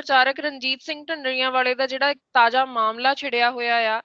ਪ੍ਰਚਾਰਕ ਰਣਜੀਤ ਸਿੰਘ ਢੰਡਰੀਆਂ ਵਾਲੇ ਦਾ ਜਿਹੜਾ ਇੱਕ ਤਾਜ਼ਾ ਮਾਮਲਾ ਛਿੜਿਆ ਹੋਇਆ ਆ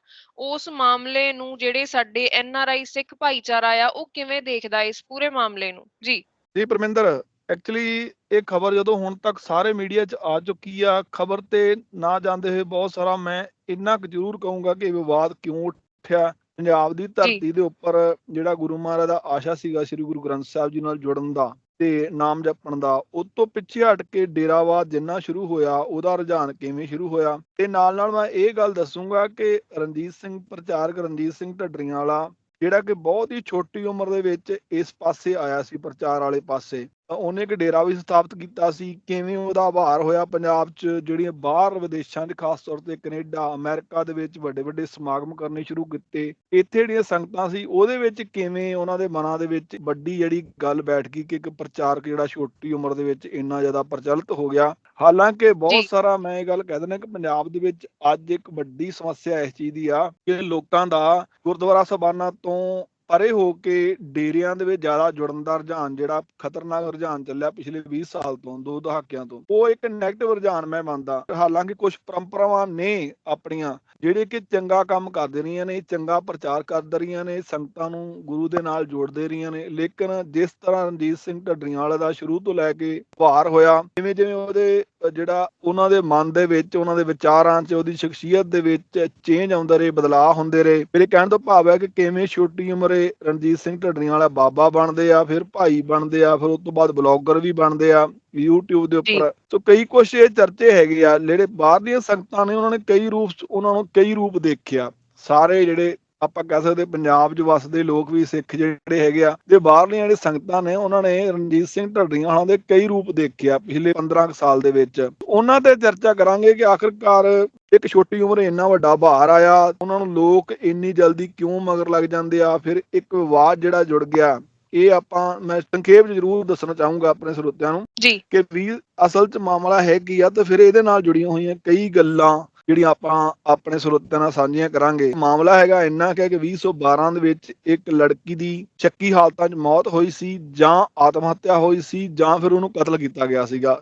ਉਸ ਮਾਮਲੇ ਨੂੰ ਜਿਹੜੇ ਸਾਡੇ ਐਨ ਆਰ ਆਈ ਸਿੱਖ ਭਾਈਚਾਰਾ ਆ ਉਹ ਕਿਵੇਂ ਦੇਖਦਾ ਇਸ ਪੂਰੇ ਮਾਮਲੇ ਨੂੰ? ਜੀ। ਜੀ ਪਰਮਿੰਦਰ ਐਕਚੁਅਲੀ ਇਹ ਖਬਰ ਜਦੋਂ ਹੁਣ ਤੱਕ ਸਾਰੇ ਮੀਡੀਆ 'ਚ ਆ ਚੁੱਕੀ ਆ ਖਬਰ ਤੇ ਨਾ ਜਾਂਦੇ ਹੋਏ ਬਹੁਤ ਸਾਰਾ ਮੈਂ ਇੰਨਾ ਕੁ ਜ਼ਰੂਰ ਕਹੂੰਗਾ ਕਿ ਵਿਵਾਦ ਕਿਉਂ ਉੱਠਿਆ? ਪੰਜਾਬ ਦੀ ਧਰਤੀ ਦੇ ਉੱਪਰ ਜਿਹੜਾ ਗੁਰੂ ਮਹਾਰਾਜ ਦਾ ਆਸ਼ਾ ਸੀਗਾ ਸ੍ਰੀ ਗੁਰੂ ਗ੍ਰੰਥ ਸਾਹਿਬ ਜੀ ਨਾਲ ਜੁੜਨ ਦਾ ਤੇ ਨਾਮ ਜਪਣ ਦਾ। ਉਸ ਤੋਂ ਪਿੱਛੇ ਹਟ ਕੇ ਡੇਰਾਵਾਦ ਜਿੰਨਾ ਸ਼ੁਰੂ ਹੋਇਆ, ਉਹਦਾ ਰੁਝਾਨ ਕਿਵੇਂ ਸ਼ੁਰੂ ਹੋਇਆ? ਤੇ ਨਾਲ ਨਾਲ ਮੈਂ ਇਹ ਗੱਲ ਦੱਸੂਗਾ ਕਿ ਰਣਜੀਤ ਸਿੰਘ, ਪ੍ਰਚਾਰਕ ਰਣਜੀਤ ਸਿੰਘ ਢੱਡਰੀਆਂ ਵਾਲਾ, ਜਿਹੜਾ ਕਿ ਬਹੁਤ ਹੀ ਛੋਟੀ ਉਮਰ ਦੇ ਵਿੱਚ ਇਸ ਪਾਸੇ ਆਇਆ ਸੀ, ਪ੍ਰਚਾਰ ਵਾਲੇ ਪਾਸੇ। ਉਹਨੇ ਇੱਕ ਡੇਰਾ ਵੀ ਸਥਾਪਿਤ ਕੀਤਾ ਸੀ ਕਿਵੇਂ ਉਹਦਾ ਆਭਾਰ ਹੋਇਆ ਪੰਜਾਬ 'ਚ ਜਿਹੜੀਆਂ ਬਾਹਰ ਵਿਦੇਸ਼ਾਂ 'ਚ ਖਾਸ ਤੌਰ ਤੇ ਕੈਨੇਡਾ ਅਮਰੀਕਾ ਦੇ ਵਿੱਚ ਵੱਡੇ ਵੱਡੇ ਸਮਾਗਮ ਕਰਨੇ ਸ਼ੁਰੂ ਕੀਤੇ ਇੱਥੇ ਜਿਹੜੀਆਂ ਸੰਗਤਾਂ ਸੀ ਉਹਦੇ ਵਿੱਚ ਕਿਵੇਂ ਉਹਨਾਂ ਦੇ ਮਨਾਂ ਦੇ ਵਿੱਚ ਵੱਡੀ ਜਿਹੜੀ ਗੱਲ ਬੈਠ ਗਈ ਕਿ ਇੱਕ ਪ੍ਰਚਾਰਕ ਜਿਹੜਾ ਛੋਟੀ ਉਮਰ ਦੇ ਵਿੱਚ ਇੰਨਾ ਜ਼ਿਆਦਾ ਪ੍ਰਚਲਿਤ ਹੋ ਗਿਆ ਹਾਲਾਂਕਿ। ਬਹੁਤ ਸਾਰਾ ਮੈਂ ਇਹ ਗੱਲ ਕਹਿ ਦਿੰਦਾ ਕਿ ਪੰਜਾਬ ਦੇ ਵਿੱਚ ਅੱਜ ਇੱਕ ਵੱਡੀ ਸਮੱਸਿਆ ਇਸ ਚੀਜ਼ ਦੀ ਆ ਕਿ ਲੋਕਾਂ ਦਾ ਗੁਰਦੁਆਰਾ ਸਾਹਿਬਾਨਾਂ ਤੋਂ ਪਰੇ ਹੋ ਕੇ ਡੇਰਿਆਂ ਦੇ ਵਿੱਚ ਜ਼ਿਆਦਾ ਜੁੜਨ ਦਾ ਰੁਝਾਨ ਜਿਹੜਾ ਖਤਰਨਾਕ ਰੁਝਾਨ ਚੱਲਿਆ ਪਿਛਲੇ 20 ਸਾਲ ਤੋਂ, ਦੋ ਦਹਾਕਿਆਂ ਤੋਂ, ਉਹ ਇੱਕ ਨੈਗੇਟਿਵ ਰੁਝਾਨ ਮੈਂ ਮੰਨਦਾ। ਹਾਲਾਂਕਿ ਕੁਝ ਪਰੰਪਰਾਵਾਂ ਨੇ ਆਪਣੀਆਂ, ਜਿਹੜੇ ਕਿ ਚੰਗਾ ਕੰਮ ਕਰਦੇ ਰਹੀਆਂ ਨੇ, ਚੰਗਾ ਪ੍ਰਚਾਰ ਕਰਦੇ ਰਹੀਆਂ ਨੇ, ਸੰਗਤਾਂ ਨੂੰ ਗੁਰੂ ਦੇ ਨਾਲ ਜੋੜਦੇ ਰਹੀਆਂ ਨੇ, ਲੇਕਿਨ ਜਿਸ ਤਰ੍ਹਾਂ ਰਣਜੀਤ ਸਿੰਘ ਢੱਡਰੀਆਂ ਵਾਲੇ ਦਾ ਸ਼ੁਰੂ ਤੋਂ ਲੈ ਕੇ ਭਾਰ ਹੋਇਆ ਜਿਵੇਂ ਜਿਵੇਂ ਉਹਦੇ ਜਿਹੜਾ ਉਹਨਾਂ ਦੇ ਮਨ ਦੇ ਵਿੱਚ, ਉਹਨਾਂ ਦੇ ਵਿਚਾਰਾਂ 'ਚ, ਉਹਦੀ ਸ਼ਖਸੀਅਤ ਦੇ ਵਿੱਚ ਚੇਂਜ ਆਉਂਦਾ ਰਹੇ, ਬਦਲਾਅ ਹੁੰਦੇ ਰਹੇ। ਮੇਰੇ ਕਹਿਣ ਤੋਂ ਭਾਵ ਹੈ ਕਿ ਕਿਵੇਂ ਛੋਟੀ ਉਮਰ ਰਣਜੀਤ ਸਿੰਘ ਢੱਡਰੀਆਂ ਵਾਲਾ ਬਾਬਾ ਬਣਦੇ ਆ ਫਿਰ ਭਾਈ ਬਣਦੇ ਆ ਫਿਰ ਉਸ ਤੋਂ ਬਾਅਦ ਬਲੌਗਰ ਵੀ ਬਣਦੇ ਆ YouTube ਦੇ। ਉੱਪਰ। ਸੋ ਕਈ ਕੁਛ ਇਹ ਚਰਚੇ ਹੈਗੇ ਆ ਜਿਹੜੇ ਬਾਹਰਲੀਆਂ ਸੰਗਤਾਂ ਨੇ ਉਹਨਾਂ ਨੇ ਕਈ ਰੂਪ ਉਹਨਾਂ ਨੂੰ ਕਈ ਰੂਪ ਦੇਖਿਆ। ਸਾਰੇ ਜਿਹੜੇ ਆਪਾਂ ਕਹਿ ਸਕਦੇ ਪੰਜਾਬ 'ਚ ਵਸਦੇ ਲੋਕ ਵੀ ਸਿੱਖ ਜਿਹੜੇ ਹੈਗੇ ਆ ਤੇ ਬਾਹਰਲੀਆਂ ਜਿਹੜੇ ਸੰਗਤਾਂ ਨੇ ਉਹਨਾਂ ਨੇ ਰਣਜੀਤ ਸਿੰਘ ਢੱਡਰੀਆਂ ਵਾਲਾ ਦੇ ਕਈ ਰੂਪ ਦੇਖਿਆ ਪਿਛਲੇ 15 ਕੁ ਸਾਲ ਦੇ ਵਿੱਚ। ਉਹਨਾਂ ਤੇ ਚਰਚਾ ਕਰਾਂਗੇ ਕਿ ਆਖਿਰਕਾਰ ਇੱਕ ਛੋਟੀ ਉਮਰੇ ਇੰਨਾ ਵੱਡਾ ਭਾਰ ਆਇਆ ਉਹਨਾਂ ਨੂੰ ਲੋਕ ਇੰਨੀ ਜਲਦੀ ਕਿਉਂ ਮਗਰ ਲੱਗ ਜਾਂਦੇ ਆ? ਫਿਰ ਇੱਕ ਵਿਵਾਦ ਜਿਹੜਾ ਜੁੜ ਗਿਆ ਇਹ ਆਪਾਂ ਮੈਂ ਸੰਖੇਪ ਜ਼ਰੂਰ ਦੱਸਣਾ ਚਾਹੂੰਗਾ ਆਪਣੇ ਸਰੋਤਿਆਂ ਨੂੰ ਕਿ ਵੀ ਅਸਲ 'ਚ ਮਾਮਲਾ ਹੈ ਕੀ ਆ ਤੇ ਫਿਰ ਇਹਦੇ ਨਾਲ ਜੁੜੀਆਂ ਹੋਈਆਂ ਕਈ ਗੱਲਾਂ ਜਿਹੜੀਆਂ ਆਪਾਂ ਆਪਣੇ ਸਰੋਤਿਆਂ ਨਾਲ ਸਾਂਝੀਆਂ ਕਰਾਂਗੇ। ਮਾਮਲਾ ਹੈਗਾ ਇੰਨਾ ਕਿ ਕਿ 2012 ਦੇ ਵਿੱਚ ਇੱਕ ਲੜਕੀ ਦੀ ਸ਼ੱਕੀ ਹਾਲਤਾਂ 'ਚ ਮੌਤ ਹੋਈ ਸੀ ਜਾਂ ਆਤਮ ਹੱਤਿਆ ਹੋਈ ਸੀ ਜਾਂ ਫਿਰ ਉਹਨੂੰ ਕਤਲ ਕੀਤਾ ਗਿਆ ਸੀਗਾ।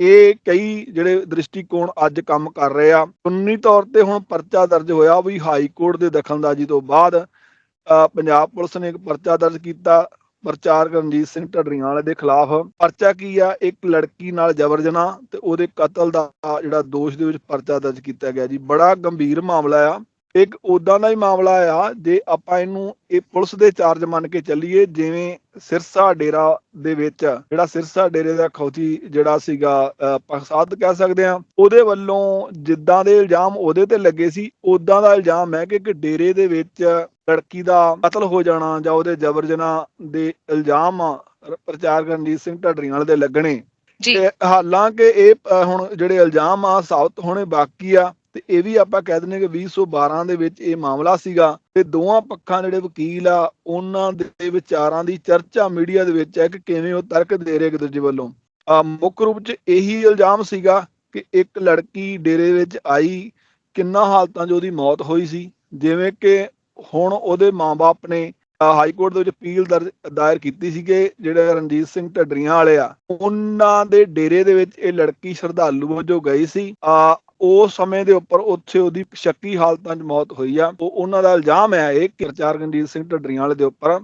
ਇਹ ਕਈ ਜਿਹੜੇ ਦ੍ਰਿਸ਼ਟੀਕੋਣ ਅੱਜ ਕੰਮ ਕਰ ਰਹੇ ਆ ਕਾਨੂੰਨੀ ਤੌਰ ਤੇ ਹੁਣ ਪਰਚਾ ਦਰਜ ਹੋਇਆ ਵੀ ਹਾਈ ਕੋਰਟ ਦੇ ਦਖਲਅੰਦਾਜ਼ੀ ਤੋਂ ਬਾਅਦ ਅ, ਪੰਜਾਬ ਪੁਲਿਸ ਨੇ ਇੱਕ ਪਰਚਾ ਦਰਜ ਕੀਤਾ ਪ੍ਰਚਾਰਕ ਰਣਜੀਤ ਸਿੰਘ ਢੱਡਰੀਆਂ ਵਾਲੇ ਦੇ ਖਿਲਾਫ। ਪਰਚਾ ਕੀ ਆ? ਇੱਕ ਲੜਕੀ ਨਾਲ ਜਬਰ ਜਨਾਹ ਤੇ ਉਹਦੇ ਕਤਲ ਦਾ ਜਿਹੜਾ ਦੋਸ਼ ਦੇ ਵਿੱਚ ਪਰਚਾ ਦਰਜ ਕੀਤਾ ਗਿਆ ਜੀ। ਬੜਾ ਗੰਭੀਰ ਮਾਮਲਾ ਆ। ਇੱਕ ਉਦਾਂ ਦਾ ਹੀ ਮਾਮਲਾ ਆ ਜੇ ਆਪਾਂ ਇਹਨੂੰ ਇਹ ਪੁਲਿਸ ਦੇ ਚਾਰਜ ਮੰਨ ਕੇ ਚੱਲੀਏ ਜਿਵੇਂ ਸਿਰਸਾ ਡੇਰਾ ਦੇ ਵਿੱਚ ਜਿਹੜਾ ਸਿਰਸਾ ਡੇਰੇ ਦਾ ਖੌਤੀ ਜਿਹੜਾ ਸੀਗਾ ਪਖਸਾਦ ਕਹਿ ਸਕਦੇ ਆ ਉਹਦੇ ਵੱਲੋਂ ਜਿੱਦਾਂ ਦੇ ਇਲਜ਼ਾਮ ਉਹਦੇ ਤੇ ਲੱਗੇ ਸੀ ਉਦਾਂ ਦਾ ਇਲਜ਼ਾਮ ਹੈ ਕਿ ਇੱਕ ਡੇਰੇ ਦੇ ਵਿੱਚ ਲੜਕੀ ਦਾ ਕਤਲ ਹੋ ਜਾਣਾ ਜਾਂ ਉਹਦੇ ਜਬਰ ਜਨਾਹ ਦੇ ਇਲਜ਼ਾਮ ਰ- ਪ੍ਰਚਾਰਕ ਰਣਜੀਤ ਸਿੰਘ ਢੱਡਰੀਆਂ ਵਾਲੇ ਦੇ ਲੱਗਣੇ। ਜੀ। ਤੇ ਹਾਲਾਂਕਿ ਇਹ ਹੁਣ ਜਿਹੜੇ ਇਲਜ਼ਾਮ ਆ ਸਾਬਤ ਹੋਣੇ ਬਾਕੀ ਆ। ਤੇ ਇਹ ਵੀ ਆਪਾਂ ਕਹਿ ਦਿੰਦੇ ਕਿ 2012 ਦੇ ਵਿੱਚ ਇਹ ਮਾਮਲਾ ਸੀਗਾ ਤੇ ਦੋਵਾਂ ਪੱਖਾਂ ਜਿਹੜੇ ਵਕੀਲ ਆ ਉਹਨਾਂ ਦੇ ਵਿਚਾਰਾਂ ਦੀ ਚਰਚਾ ਮੀਡੀਆ ਦੇ ਵਿੱਚ ਹੈ ਕਿ ਕਿਵੇਂ ਉਹ ਤਰਕ ਦੇ ਰਹੇ ਇੱਕ ਦੂਜੇ ਵੱਲੋਂ। ਅ, ਮੁੱਖ ਰੂਪ 'ਚ ਇਹੀ ਇਲਜ਼ਾਮ ਸੀਗਾ ਕਿ ਇੱਕ ਲੜਕੀ ਡੇਰੇ ਵਿੱਚ ਆਈ ਕਿੰਨਾ ਹਾਲਤਾਂ 'ਚ ਉਹਦੀ ਮੌਤ ਹੋਈ ਸੀ ਜਿਵੇਂ ਕਿ ਹੁਣ ਉਹਦੇ ਮਾਪੇ ਨੇ ਹਾਈ ਕੋਰਟ ਦੇ ਵਿੱਚ ਅਪੀਲ ਦਰਜ ਦਾਇਰ ਕੀਤੀ ਸੀ ਕਿ ਜਿਹੜੇ ਰਣਜੀਤ ਸਿੰਘ ਢੱਡਰੀਆਂ ਵਾਲੇ ਆ ਉਹਨਾਂ ਦੇ ਡੇਰੇ ਦੇ ਵਿੱਚ ਇਹ ਲੜਕੀ ਸ਼ਰਧਾਲੂ ਵਜੋਂ ਗਈ ਸੀ। ਆ ਉਸ ਸਮੇਂ ਦੇ ਉੱਪਰ ਉੱਥੇ ਉਹਦੀ ਸ਼ੱਕੀ ਹਾਲਤਾਂ 'ਚ ਮੌਤ ਹੋਈ ਆ। ਉਹ ਉਹਨਾਂ ਦਾ ਇਲਜ਼ਾਮ ਹੈ ਇਹ ਕਿ ਪ੍ਰਚਾਰਕ ਰਣਜੀਤ ਸਿੰਘ ਢੱਡਰੀਆਂ ਵਾਲੇ ਦੇ ਉੱਪਰ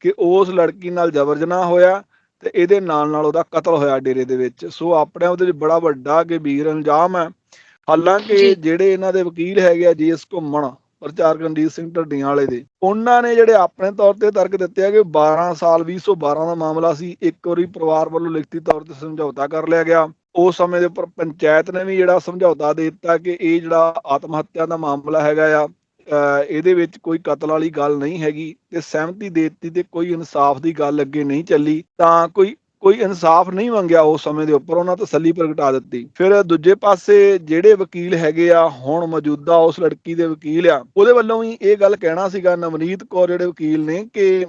ਕਿ ਉਸ ਲੜਕੀ ਨਾਲ ਜਬਰ ਜਨਾਹ ਹੋਇਆ ਤੇ ਇਹਦੇ ਨਾਲ ਨਾਲ ਉਹਦਾ ਕਤਲ ਹੋਇਆ ਡੇਰੇ ਦੇ ਵਿੱਚ। ਸੋ ਆਪਣੇ ਉਹਦੇ ਵਿੱਚ ਬੜਾ ਵੱਡਾ ਗੰਭੀਰ ਇਲਜ਼ਾਮ ਹੈ। ਹਾਲਾਂਕਿ। ਜਿਹੜੇ ਇਹਨਾਂ ਦੇ ਵਕੀਲ ਹੈਗੇ ਆ ਜੀਐਸ ਘੁੰਮਣ ਪ੍ਰਚਾਰਕ ਰਣਜੀਤ ਸਿੰਘ ਢੱਡੀਆਂ ਵਾਲੇ ਦੇ ਉਹਨਾਂ ਨੇ ਜਿਹੜੇ ਆਪਣੇ ਤੌਰ ਤੇ ਤਰਕ ਦਿੱਤੇ ਆ ਕਿ 12 ਸਾਲ 2012 ਦਾ ਮਾਮਲਾ ਸੀ ਇੱਕ ਵਾਰੀ ਪਰਿਵਾਰ ਵੱਲੋਂ ਲਿਖਤੀ ਤੌਰ ਤੇ ਸਮਝੌਤਾ ਕਰ ਲਿਆ ਗਿਆ। ਉਸ ਸਮੇਂ ਦੇ ਉੱਪਰ ਪੰਚਾਇਤ ਨੇ ਵੀ ਜਿਹੜਾ ਸਮਝੌਤਾ ਦੇ ਦਿੱਤਾ ਕਿ ਇਹ ਜਿਹੜਾ ਆਤਮ ਹੱਤਿਆ ਦਾ ਮਾਮਲਾ ਹੈਗਾ ਆ ਇਹਦੇ ਵਿੱਚ ਕੋਈ ਕਤਲ ਵਾਲੀ ਗੱਲ ਨਹੀਂ ਹੈਗੀ ਤੇ ਸਹਿਮਤੀ ਦੇ ਦਿੱਤੀ ਤੇ ਕੋਈ ਇਨਸਾਫ ਦੀ ਗੱਲ ਅੱਗੇ ਨਹੀਂ ਚੱਲੀ, ਤਾਂ ਕੋਈ ਕੋਈ ਇਨਸਾਫ ਨਹੀਂ ਮੰਗਿਆ ਉਸ ਸਮੇਂ ਦੇ ਉੱਪਰ, ਉਹਨਾਂ ਤਸੱਲੀ ਪ੍ਰਗਟਾ ਦਿੱਤੀ। ਫਿਰ ਦੂਜੇ ਪਾਸੇ ਜਿਹੜੇ ਵਕੀਲ ਹੈਗੇ ਆ, ਹੁਣ ਮੌਜੂਦਾ ਉਸ ਲੜਕੀ ਦੇ ਵਕੀਲ ਆ, ਉਹਦੇ ਵੱਲੋਂ ਵੀ ਇਹ ਗੱਲ ਕਹਿਣਾ ਸੀਗਾ, ਨਵਨੀਤ ਕੌਰ ਜਿਹੜੇ ਵਕੀਲ ਨੇ ਕਿ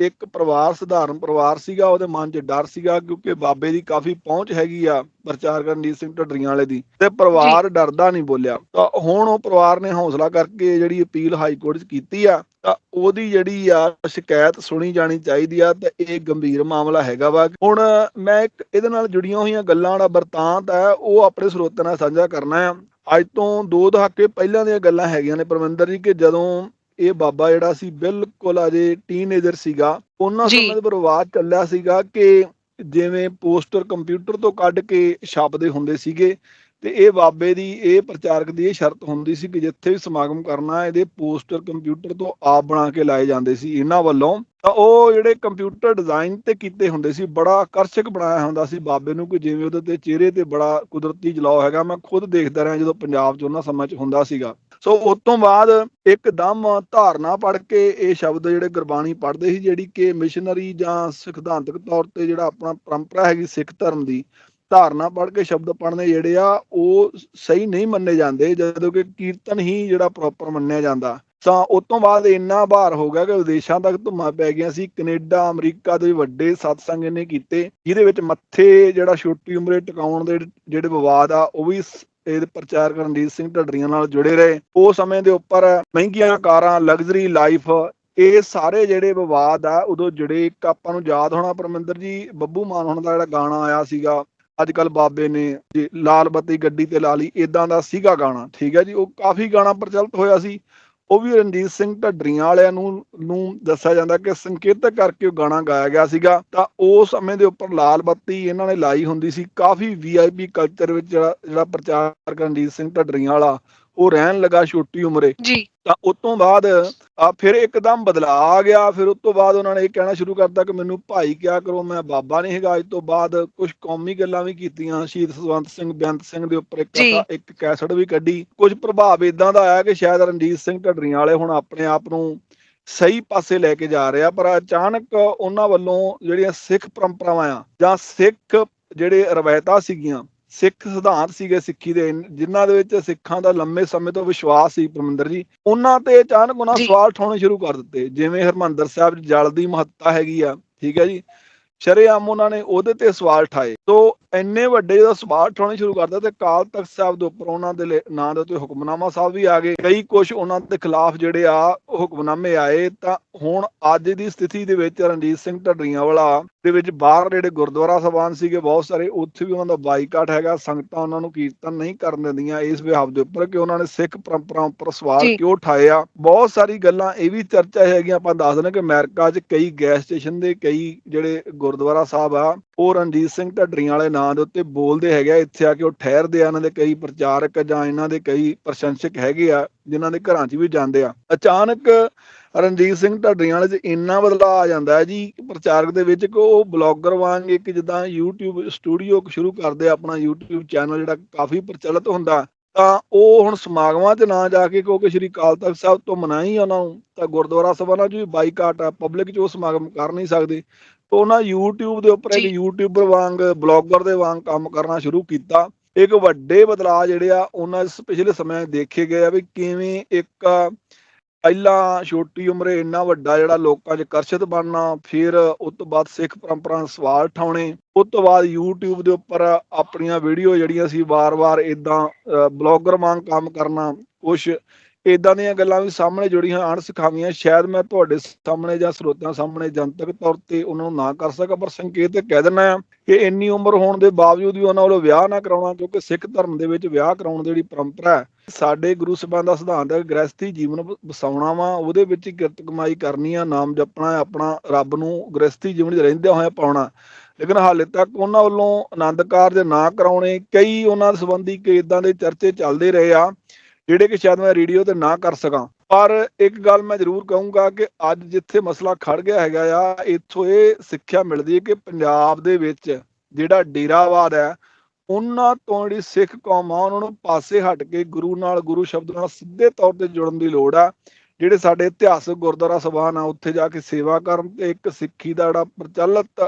ਇੱਕ ਪਰਿਵਾਰ ਸਧਾਰਨ ਪਰਿਵਾਰ ਸੀਗਾ ਉਹਦੇ ਮਨ 'ਚ ਡਰ ਸੀਗਾ ਕਿਉਂਕਿ ਬਾਬੇ ਦੀ ਕਾਫੀ ਪਹੁੰਚ ਹੈਗੀ ਆ ਪ੍ਰਚਾਰਕ ਰਣਜੀਤ ਸਿੰਘ ਢੱਡਰੀਆਂ ਵਾਲੇ ਦੀ ਤੇ ਪਰਿਵਾਰ ਡਰਦਾ ਨਹੀਂ ਬੋਲਿਆ। ਤਾਂ ਹੁਣ ਉਹ ਪਰਿਵਾਰ ਨੇ ਹੌਸਲਾ ਕਰਕੇ ਜਿਹੜੀ ਅਪੀਲ ਹਾਈ ਕੋਰਟ 'ਚ ਕੀਤੀ ਆ ਤਾਂ ਉਹਦੀ ਜਿਹੜੀ ਆ ਸ਼ਿਕਾਇਤ ਸੁਣੀ ਜਾਣੀ ਚਾਹੀਦੀ ਆ ਤੇ ਇਹ ਗੰਭੀਰ ਮਾਮਲਾ ਹੈਗਾ ਵਾ। ਹੁਣ ਮੈਂ ਇੱਕ ਇਹਦੇ ਨਾਲ ਜੁੜੀਆਂ ਹੋਈਆਂ ਗੱਲਾਂ ਦਾ ਵਰਤਾਂਤ ਹੈ ਉਹ ਆਪਣੇ ਸਰੋਤਿਆਂ ਨਾਲ ਸਾਂਝਾ ਕਰਨਾ ਆ। ਅੱਜ ਤੋਂ ਦੋ ਦਹਾਕੇ ਪਹਿਲਾਂ ਦੀਆਂ ਗੱਲਾਂ ਹੈਗੀਆਂ ਨੇ ਪਰਮਿੰਦਰ ਜੀ ਕਿ ਜਦੋਂ ਇਹ ਬਾਬਾ ਜਿਹੜਾ ਸੀ ਬਿਲਕੁਲ ਅਜੇ ਟੀਨੇਜਰ ਸੀਗਾ ਉਹਨਾਂ। ਸਮੇਂ ਦੇ ਰਿਵਾਜ ਚੱਲਿਆ ਸੀਗਾ ਕਿ ਜਿਵੇਂ ਪੋਸਟਰ ਕੰਪਿਊਟਰ ਤੋਂ ਕੱਢ ਕੇ ਛਾਪਦੇ ਹੁੰਦੇ ਸੀਗੇ ਤੇ ਇਹ ਬਾਬੇ ਦੀ ਇਹ ਪ੍ਰਚਾਰਕ ਦੀ ਇਹ ਸ਼ਰਤ ਹੁੰਦੀ ਸੀ ਕਿ ਜਿੱਥੇ ਵੀ ਸਮਾਗਮ ਕਰਨਾ ਇਹਦੇ ਪੋਸਟਰ ਕੰਪਿਊਟਰ ਤੋਂ ਆਪ ਬਣਾ ਕੇ ਲਾਏ ਜਾਂਦੇ ਸੀ ਇਹਨਾਂ ਵੱਲੋਂ ਤਾਂ ਉਹ ਜਿਹੜੇ ਕੰਪਿਊਟਰ ਡਿਜ਼ਾਈਨ ਤੇ ਕੀਤੇ ਹੁੰਦੇ ਸੀ ਬੜਾ ਆਕਰਸ਼ਕ ਬਣਾਇਆ ਹੁੰਦਾ ਸੀ ਬਾਬੇ ਨੂੰ ਕਿ ਜਿਵੇਂ ਉਹਦੇ ਤੇ ਚਿਹਰੇ ਤੇ ਬੜਾ ਕੁਦਰਤੀ ਜਲਾਉ ਹੈਗਾ ਮੈਂ ਖੁਦ ਦੇਖਦਾ ਰਿਹਾ ਜਦੋਂ ਪੰਜਾਬ 'ਚ ਉਹਨਾਂ ਸਮਾਂ 'ਚ ਹੁੰਦਾ ਸੀਗਾ ਸੋ ਉਸ ਤੋਂ ਬਾਅਦ ਇੱਕਦਮ ਧਾਰਨਾ ਪੜ ਕੇ ਇਹ ਸ਼ਬਦ ਜਿਹੜੇ ਗੁਰਬਾਣੀ ਪੜ੍ਹਦੇ ਸੀ, ਜਿਹੜੀ ਕਿ ਮਿਸ਼ਨਰੀ ਜਾਂ ਸਿਧਾਂਤਕ ਤੌਰ ਤੇ ਜਿਹੜਾ ਆਪਣਾ ਪਰੰਪਰਾ ਹੈਗੀ ਸਿੱਖ ਧਰਮ ਦੀ, ਧਾਰਨਾ ਪੜ੍ਹ ਕੇ ਸ਼ਬਦ ਪੜ੍ਹਨੇ ਜਿਹੜੇ ਆ, ਉਹ ਸਹੀ ਨਹੀਂ ਮੰਨੇ ਜਾਂਦੇ, ਜਦੋਂ ਕਿ ਕੀਰਤਨ ਹੀ ਜਿਹੜਾ ਪ੍ਰੋਪਰ ਮੰਨਿਆ ਜਾਂਦਾ। ਤਾਂ ਉਸ ਤੋਂ ਬਾਅਦ ਇੰਨਾ ਭਾਰ ਹੋ ਗਿਆ ਕਿ ਵਿਦੇਸ਼ਾਂ ਤੱਕ ਧੁੰਮਾਂ ਪੈ ਗਈਆਂ ਸੀ, ਕੈਨੇਡਾ, ਅਮਰੀਕਾ ਦੇ ਵੱਡੇ ਸਤਸੰਗ ਇਹਨੇ ਕੀਤੇ, ਜਿਹਦੇ ਵਿੱਚ ਮੱਥੇ ਜਿਹੜਾ ਛੋਟੀ ਉਮਰੇ ਟਿਕਾਉਣ ਦੇ ਜਿਹੜੇ ਵਿਵਾਦ ਆ, ਉਹ ਵੀ ਸ- ਪ੍ਰਚਾਰਕ ਰਣਜੀਤ ਸਿੰਘ ਢੱਡਰੀਆਂ ਨਾਲ ਜੁੜੇ ਰਹੇ। ਉਹ ਸਮੇਂ ਦੇ ਉੱਪਰ ਮਹਿੰਗੀਆਂ ਕਾਰਾਂ ਲਗਜ਼ਰੀ ਲਾਈਫ ਇਹ ਸਾਰੇ ਜਿਹੜੇ ਵਿਵਾਦ ਆ, ਉਦੋਂ ਜੁੜੇ ਇੱਕ ਆਪਾਂ ਨੂੰ ਯਾਦ ਹੋਣਾ ਪਰਮਿੰਦਰ ਜੀ, ਬੱਬੂ ਮਾਨ ਹੁਣ ਦਾ ਜਿਹੜਾ ਗਾਣਾ ਆਇਆ ਸੀਗਾ ਅੱਜ ਕੱਲ ਬਾਬੇ ਨੇ ਜੀ, ਲਾਲ ਬੱਤੀ ਗੱਡੀ ਤੇ ਲਾ ਲਈ ਇਦਾਂ ਦਾ ਸੀਗਾ ਗਾਣਾ, ਠੀਕ ਹੈ ਜੀ, ਉਹ ਕਾਫੀ ਗਾਣਾ ਪ੍ਰਚਲਿਤ ਹੋਇਆ ਸੀ। ਉਹ ਵੀ ਰਣਜੀਤ ਸਿੰਘ ਢੱਡਰੀਆਂ ਵਾਲਿਆਂ ਨੂੰ ਨੂੰ ਦੱਸਿਆ ਜਾਂਦਾ ਕਿ ਸੰਕੇਤਕ ਕਰਕੇ ਉਹ ਗਾਣਾ ਗਾਇਆ ਗਿਆ ਸੀਗਾ। ਤਾਂ ਉਸ ਸਮੇਂ ਦੇ ਉੱਪਰ ਲਾਲ ਬੱਤੀ ਇਹਨਾਂ ਨੇ ਲਾਈ ਹੁੰਦੀ ਸੀ। ਕਾਫੀ ਵੀਆਈਪੀ ਕਲਚਰ ਵਿੱਚ ਜਿਹੜਾ ਜਿਹੜਾ ਪ੍ਰਚਾਰ ਰਣਜੀਤ ਸਿੰਘ ਢੱਡਰੀਆਂ ਵਾਲਾ, ਉਹ ਰਹਿਣ ਲੱਗਾ ਛੋਟੀ ਉਮਰੇ। ਜੀ। ਤਾਂ ਉਸ ਤੋਂ ਬਾਅਦ ਆ ਫਿਰ ਇੱਕਦਮ ਬਦਲਾਅ ਆ ਗਿਆ। ਫਿਰ ਉਸ ਤੋਂ ਬਾਅਦ ਉਹਨਾਂ ਨੇ ਇਹ ਕਹਿਣਾ ਸ਼ੁਰੂ ਕਰਤਾ ਕਿ ਮੈਨੂੰ ਭਾਈ ਕਿਆ ਕਰੋ ਮੈਂ ਬਾਬਾ ਨਹੀਂ ਹੈਗਾ। ਅੱਜ ਤੋਂ ਬਾਅਦ ਕੁਝ ਕੌਮੀ ਗੱਲਾਂ ਵੀ ਕੀਤੀਆਂ। ਸ਼ਹੀਦ ਸਵੰਤ ਸਿੰਘ ਬੇਅੰਤ ਸਿੰਘ ਦੇ ਉੱਪਰ ਇੱਕ ਇੱਕ ਕੈਸਟ ਵੀ ਕੱਢੀ। ਕੁਝ ਪ੍ਰਭਾਵ ਇਦਾਂ ਦਾ ਆਇਆ ਕਿ ਸ਼ਾਇਦ ਰਣਜੀਤ ਸਿੰਘ ਢੱਡਰੀਆਂ ਵਾਲੇ ਹੁਣ ਆਪਣੇ ਆਪ ਨੂੰ ਸਹੀ ਪਾਸੇ ਲੈ ਕੇ ਜਾ ਰਹੇ ਪਰ ਅਚਾਨਕ ਉਹਨਾਂ ਵੱਲੋਂ ਜਿਹੜੀਆਂ ਸਿੱਖ ਪਰੰਪਰਾਵਾਂ ਆ ਜਾਂ ਸਿੱਖ ਜਿਹੜੇ ਰਵਾਇਤਾਂ ਸੀਗੀਆਂ ਸਿੱਖ ਸਿਧਾਂਤ ਸੀਗੇ ਸਿੱਖੀ ਦੇ ਜਿਨ੍ਹਾਂ ਦੇ ਵਿੱਚ ਸਿੱਖਾਂ ਦਾ ਲੰਮੇ ਸਮੇਂ ਤੋਂ ਵਿਸ਼ਵਾਸ ਸੀ ਪਰਮਿੰਦਰ ਜੀ। ਉਹਨਾਂ ਤੇ ਅਚਾਨਕ ਉਹਨਾਂ। ਸਵਾਲ ਉਠਾਉਣੇ ਸ਼ੁਰੂ ਕਰ ਦਿੱਤੇ ਜਿਵੇਂ ਹਰਮੰਦਰ ਸਾਹਿਬ ਜਲ ਦੀ ਮਹੱਤਤਾ ਹੈਗੀ ਆ ਠੀਕ ਹੈ ਜੀ? ਸ਼ਰੇਆਮ ਉਹਨਾਂ ਨੇ ਉਹਦੇ ਤੇ ਸਵਾਲ ਉਠਾਏ। ਤੋਂ ਇੰਨੇ ਵੱਡੇ ਜਦੋਂ ਸਵਾਲ ਉਠਾਉਣੇ ਸ਼ੁਰੂ ਕਰਦਾ ਤੇ ਕਾਲ ਤਖਤ ਸਾਹਿਬ ਦੇ ਉੱਪਰ ਉਹਨਾਂ ਦੇ ਨਾਂ ਦੇ ਉੱਤੇ ਹੁਕਮਨਾਮਾ ਸਾਹਿਬ ਵੀ ਆ ਗਏ। ਕਈ ਕੁਝ ਉਹਨਾਂ ਦੇ ਖਿਲਾਫ ਜਿਹੜੇ ਆ ਹੁਕਮਨਾਮੇ ਆਏ ਤਾਂ ਹੁਣ ਅੱਜ ਦੀ ਸਥਿਤੀ ਦੇ ਵਿੱਚ ਰਣਜੀਤ ਸਿੰਘ ਢੱਡਰੀਆਂ ਵਾਲਾ ਦੇ ਵਿੱਚ ਬਾਹਰ ਜਿਹੜੇ ਗੁਰਦੁਆਰਾ ਸਭਾਨ ਸੀਗੇ ਬਹੁਤ ਸਾਰੇ ਉੱਥੇ ਵੀ ਉਹਨਾਂ ਦਾ ਬਾਈਕਾਟ ਹੈਗਾ ਸੰਗਤਾਂ ਉਹਨਾਂ ਨੂੰ ਕੀਰਤਨ ਨਹੀਂ ਕਰਨ ਦਿੰਦੀਆਂ ਇਸ ਵਿਹਾਰ ਦੇ ਉੱਪਰ ਕਿ ਉਹਨਾਂ ਨੇ ਸਿੱਖ ਪਰੰਪਰਾ ਉੱਪਰ ਸਵਾਲ। ਕਿਉਂ ਉਠਾਏ ਆ ਬਹੁਤ ਸਾਰੀ ਗੱਲਾਂ ਇਹ ਵੀ ਚਰਚਾ ਹੈਗੀਆਂ ਆਪਾਂ ਦੱਸ ਦਿੰਦੇ ਕਿ ਅਮਰੀਕਾ 'ਚ ਕਈ ਗੈਸ ਸਟੇਸ਼ਨ ਦੇ ਕਈ ਜਿਹੜੇ ਗੁਰਦੁਆਰਾ ਸਾਹਿਬ ਆ ਉਹ ਰਣਜੀਤ ਸਿੰਘ ਢੱਡਰੀਆਂ ਵਾਲੇ ਨਾਂ ਦੇ ਉੱਤੇ ਬੋਲਦੇ ਹੈਗੇ ਆ ਇੱਥੇ ਆ ਕੇ ਉਹ ਠਹਿਰਦੇ ਆ ਇਹਨਾਂ ਦੇ ਕਈ ਪ੍ਰਚਾਰਕ ਜਾਂ ਇਹਨਾਂ ਦੇ ਕਈ ਪ੍ਰਸ਼ੰਸਕ ਹੈਗੇ ਆ ਜਿਨ੍ਹਾਂ ਦੇ ਘਰਾਂ 'ਚ ਵੀ ਜਾਂਦੇ ਆ ਅਚਾਨਕ ਰਣਜੀਤ ਸਿੰਘ ਢੱਡਰੀਆਂ ਵਾਲੇ 'ਚ ਇੰਨਾ ਬਦਲਾਅ ਆ ਜਾਂਦਾ ਹੈ ਜੀ ਪ੍ਰਚਾਰਕ ਦੇ ਵਿੱਚ ਕਿ ਉਹ ਬਲੌਗਰ ਵਾਂਗ ਇੱਕ ਜਿੱਦਾਂ YouTube ਸਟੂਡੀਓ ਸ਼ੁਰੂ ਕਰਦੇ ਆ ਆਪਣਾ YouTube ਚੈਨਲ ਜਿਹੜਾ ਕਾਫੀ ਪ੍ਰਚਲਿਤ ਹੁੰਦਾ ਤਾਂ ਉਹ ਹੁਣ ਸਮਾਗਮਾਂ 'ਚ ਨਾ ਜਾ ਕੇ ਕਿਉਂਕਿ ਸ਼੍ਰੀ ਅਕਾਲ ਤਖਤ ਸਾਹਿਬ ਤੋਂ ਮਨਾਹੀ ਉਹਨਾਂ ਨੂੰ ਤਾਂ ਗੁਰਦੁਆਰਾ ਸਭਾ 'ਚ ਵੀ ਬਾਈਕਾਟ ਆ ਪਬਲਿਕ 'ਚ ਉਹ ਸਮਾਗਮ ਕਰ ਨਹੀਂ ਸਕਦੇ ਤਾਂ ਉਹਨਾਂ YouTube ਦੇ ਉੱਪਰ ਇੱਕ। YouTuber ਵਾਂਗ ਬਲੌਗਰ ਦੇ ਵਾਂਗ ਕੰਮ ਕਰਨਾ ਸ਼ੁਰੂ ਕੀਤਾ ਇੱਕ ਵੱਡੇ ਬਦਲਾਅ ਜਿਹੜੇ ਆ ਉਹਨਾਂ ਪਿਛਲੇ ਸਮੇਂ ਦੇਖੇ ਗਏ ਆ ਵੀ ਕਿਵੇਂ ਇੱਕ ਪਹਿਲਾਂ ਛੋਟੀ ਉਮਰੇ ਇੰਨਾ ਵੱਡਾ ਜਿਹੜਾ ਲੋਕਾਂ 'ਚ ਆਕਰਸ਼ਿਤ ਬਣਨਾ, ਫਿਰ ਉਸ ਤੋਂ ਬਾਅਦ ਸਿੱਖ ਪਰੰਪਰਾ ਨੂੰ ਸਵਾਲ ਉਠਾਉਣੇ, ਉਸ ਤੋਂ ਬਾਅਦ YouTube ਦੇ ਉੱਪਰ ਆਪਣੀਆਂ ਵੀਡੀਓ ਜਿਹੜੀਆਂ ਸੀ ਵਾਰ-ਵਾਰ ਇਦਾਂ ਬਲੌਗਰ ਵਾਂਗ ਕੰਮ ਕਰਨਾ, ਕੁਛ ਇਦਾਂ ਦੀਆਂ ਗੱਲਾਂ ਵੀ ਸਾਹਮਣੇ ਜੁੜੀਆਂ ਅਣ ਸਿਖਾਵੀਆਂ, ਸ਼ਾਇਦ ਮੈਂ ਤੁਹਾਡੇ ਸਾਹਮਣੇ ਜਾਂ ਸਰੋਤਿਆਂ ਸਾਹਮਣੇ ਜਨਤਕ ਤੌਰ ਤੇ ਉਹਨਾਂ ਨੂੰ ਨਾ ਕਰ ਸਕਾਂ, ਪਰ ਸੰਕੇਤ ਕਹਿ ਦਿੰਦਾ ਆ ਕਿ ਇੰਨੀ ਉਮਰ ਹੋਣ ਦੇ ਬਾਵਜੂਦ ਵੀ ਉਹਨਾਂ ਵੱਲੋਂ ਵਿਆਹ ਨਾ ਕਰਾਉਣਾ, ਕਿਉਂਕਿ ਸਿੱਖ ਧਰਮ ਦੇ ਵਿੱਚ ਵਿਆਹ ਕਰਾਉਣ ਦੀ ਜਿਹੜੀ ਪਰੰਪਰਾ ਹੈ, ਸਾਡੇ ਗੁਰੂ ਸਾਹਿਬਾਂ ਦਾ ਸਿਧਾਂਤ ਹੈ ਗ੍ਰਸਥੀ ਜੀਵਨ ਬ- ਬਸਾਉਣਾ ਵਾ, ਉਹਦੇ ਵਿੱਚ ਹੀ ਕਿਰਤ ਕਮਾਈ ਕਰਨੀ ਆ, ਨਾਮ ਜਪਣਾ ਆਪਣਾ ਰੱਬ ਨੂੰ ਗ੍ਰਸਥੀ ਜੀਵਨ 'ਚ ਰਹਿੰਦਿਆਂ ਹੋਇਆ ਪਾਉਣਾ। ਲੇਕਿਨ ਹਾਲੇ ਤੱਕ ਉਹਨਾਂ ਵੱਲੋਂ ਆਨੰਦ ਕਾਰਜ ਨਾ ਕਰਾਉਣੇ, ਕਈ ਉਹਨਾਂ ਸੰਬੰਧੀ ਕਿ ਇਦਾਂ ਦੇ ਚਰਚੇ ਚੱਲਦੇ ਰਹੇ ਆ। ਜਿਹੜੇ ਕਿ ਸ਼ਾਇਦ ਮੈਂ ਰੇਡੀਓ ਤੇ ਨਾ ਕਰ ਸਕਾਂ। ਪਰ ਇੱਕ ਗੱਲ ਮੈਂ ਜ਼ਰੂਰ ਕਹੂੰਗਾ ਕਿ ਅੱਜ ਜਿੱਥੇ ਮਸਲਾ ਖੜ ਗਿਆ ਹੈਗਾ ਆ, ਇੱਥੋਂ ਇਹ ਸਿੱਖਿਆ ਮਿਲਦੀ ਹੈ ਕਿ ਪੰਜਾਬ ਦੇ ਵਿੱਚ ਜਿਹੜਾ ਡੇਰਾਵਾਦ ਹੈ, ਉਹਨਾਂ ਤੋਂ ਜਿਹੜੀ ਸਿੱਖ ਕੌਮ ਆ, ਉਹਨਾਂ ਨੂੰ ਪਾਸੇ ਹਟ ਕੇ ਗੁਰੂ ਨਾਲ ਗੁਰੂ ਸ਼ਬਦ ਨਾਲ ਸਿੱਧੇ ਤੌਰ ਤੇ ਜੁੜਨ ਦੀ ਲੋੜ ਆ। ਜਿਹੜੇ ਸਾਡੇ ਇਤਿਹਾਸਕ ਗੁਰਦੁਆਰਾ ਸਭਾਨ ਆ, ਉੱਥੇ ਜਾ ਕੇ ਸੇਵਾ ਕਰਨ ਤੇ ਇੱਕ ਸਿੱਖੀ ਦਾ ਜਿਹੜਾ ਪ੍ਰਚਲਿਤ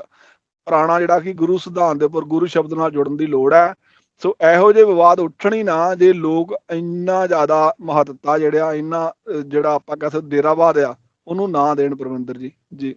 ਪੁਰਾਣਾ ਜਿਹੜਾ ਕਿ ਗੁਰੂ ਸਿਧਾਂਤ ਦੇ ਉੱਪਰ ਗੁਰੂ ਸ਼ਬਦ ਨਾਲ ਜੁੜਨ ਦੀ ਲੋੜ ਹੈ ਸੋ ਇਹੋ ਜਿਹੇ ਵਿਵਾਦ ਉੱਠਣ ਹੀ ਨਾ ਜੇ ਲੋਕ ਇੰਨਾ ਜ਼ਿਆਦਾ ਮਹੱਤਤਾ ਜਿਹੜਾ ਇੰਨਾ ਜਿਹੜਾ ਆਪਾਂ ਕਹਿ ਸਕਦੇ ਡੇਰਾਵਾਦ ਆ, ਉਹਨੂੰ ਨਾ ਦੇਣ ਪਰਵਿੰਦਰ ਜੀ। ਜੀ।